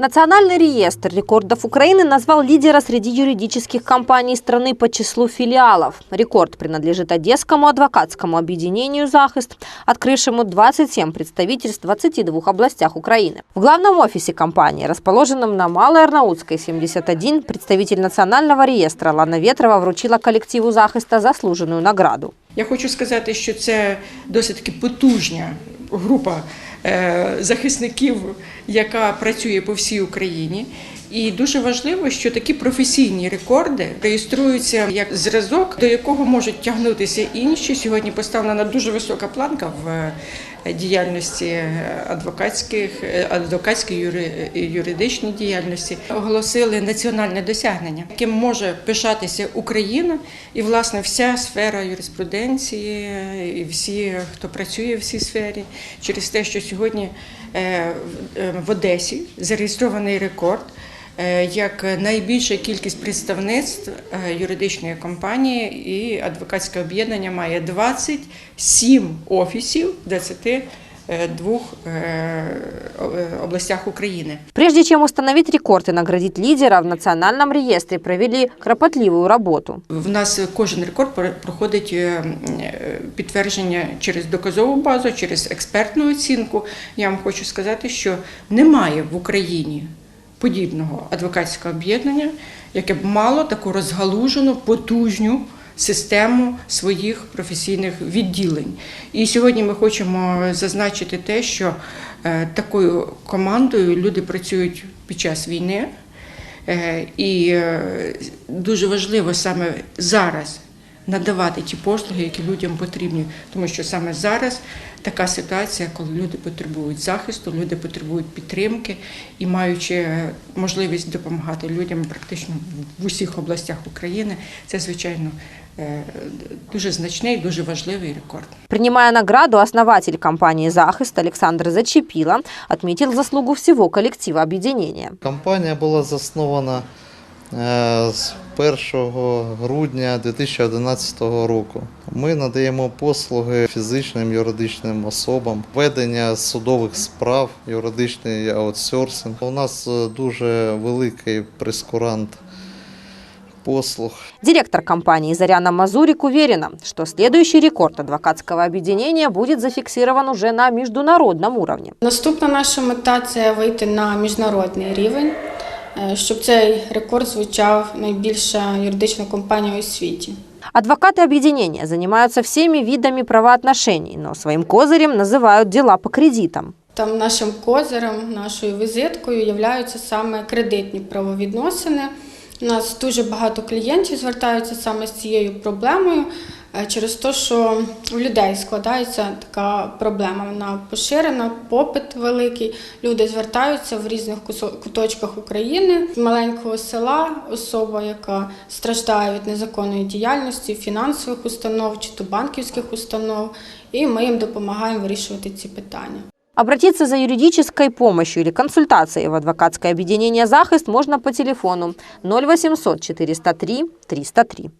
Национальный реестр рекордов Украины назвал лидера среди юридических компаний страны по числу филиалов. Рекорд принадлежит Одесскому адвокатскому объединению «Захист», открывшему 27 представительств в 22 областях Украины. В главном офисе компании, расположенном на Малой Арнаутской, 71, представитель Национального реестра Лана Ветрова вручила коллективу «Захиста» заслуженную награду. Я хочу сказати, що це досить таки е, захисників, яка працює по всій Україні. І дуже важливо, що такі професійні рекорди реєструються як зразок, до якого можуть тягнутися інші. Сьогодні поставлена дуже висока планка в е, діяльності адвокатських, е, адвокатській юри- юридичній діяльності. Оголосили національне досягнення, яким може пишатися Україна і власне вся сфера юриспруденції, і всі, хто працює в цій сфері, через те, що сьогодні е, е, в Одесі зареєстрований рекорд. Е, Як найбільша кількість представництв е, юридичної компанії і адвокатське об'єднання має 27 офісів в 22 е, областях України. Прежде чем установить рекорд и наградить лидера, в Национальном реестре провели кропотливую работу. В нас кожен рекорд про- проходить підтвердження через доказову базу, через експертну оцінку. Я вам хочу сказати, що немає в Україні подібного адвокатського об'єднання, яке б мало таку розгалужену, потужню систему своїх професійних відділень. І сьогодні ми хочемо зазначити те, що е, такою командою люди працюють під час війни. Е, І е, дуже важливо саме зараз надавати ті послуги, які людям потрібні, тому що саме зараз така ситуація, коли люди потребують захисту, люди потребують підтримки і маючи е, можливість допомагати людям практично в усіх областях України, це звичайно е, дуже значний, дуже важливий рекорд. Принимая награду, основатель компании «Захист» Александр Зачепила отметил заслугу всего коллектива объединения. Компанія була заснована з 1 грудня 2011 року. Ми надаємо послуги фізичним юридичним особам, ведення судових справ, юридичний аутсорсинг. У нас е, дуже великий прескурант послуг. Директор компании Заряна Мазурик уверена, что следующий рекорд адвокатского объединения будет зафиксирован уже на международном уровне. Наступна наша мета це вийти на міжнародний рівень, е, щоб цей рекорд звучав найбільша юридична компанія у світі. Адвокаты объединения занимаются всеми видами правоотношений, но своим козырем называют дела по кредитам. Там нашим козирем, нашою візиткою являються саме кредитні правовідносини. У нас дуже багато клієнтів звертаються саме з цією проблемою е, через те, що у людей складається така проблема. Вона поширена, попит великий. Люди звертаються в різних куточках України з маленького села, особа, яка страждає від незаконної діяльності, фінансових установ чи то банківських установ, і ми їм допомагаємо вирішувати ці питання. Обратиться за юридической помощью или консультацией в адвокатское объединение «Захист» можно по телефону 0800 403 303.